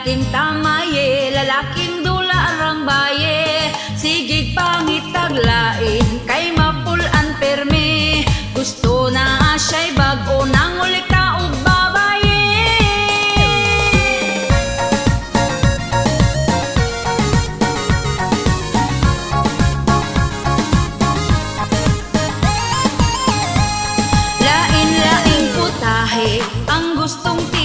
itim tamaye lalaking dula arang baye. Sigig pangit taglain kay mapulan permi gusto na siya'y bago nang uli ka og babaye Lain-laing putahe ang gustong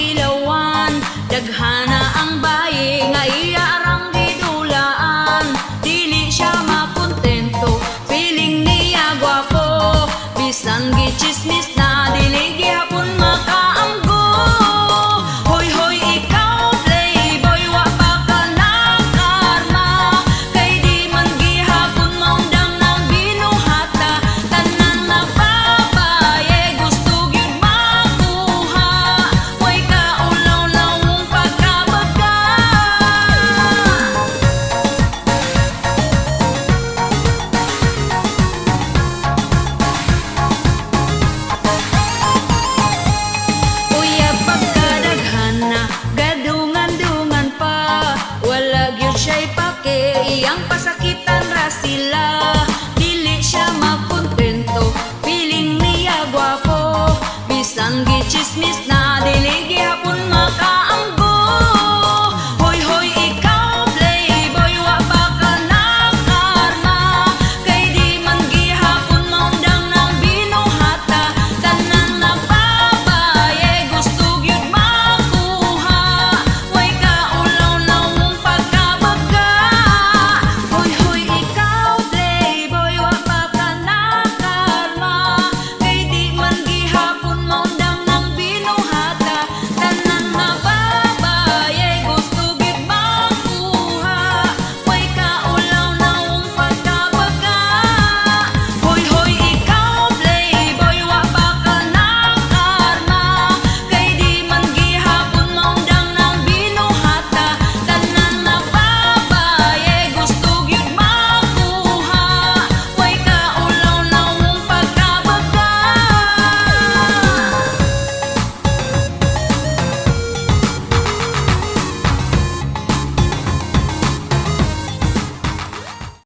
sila. Dili siya makontento, feeling niya gwapo. Bisan gichismis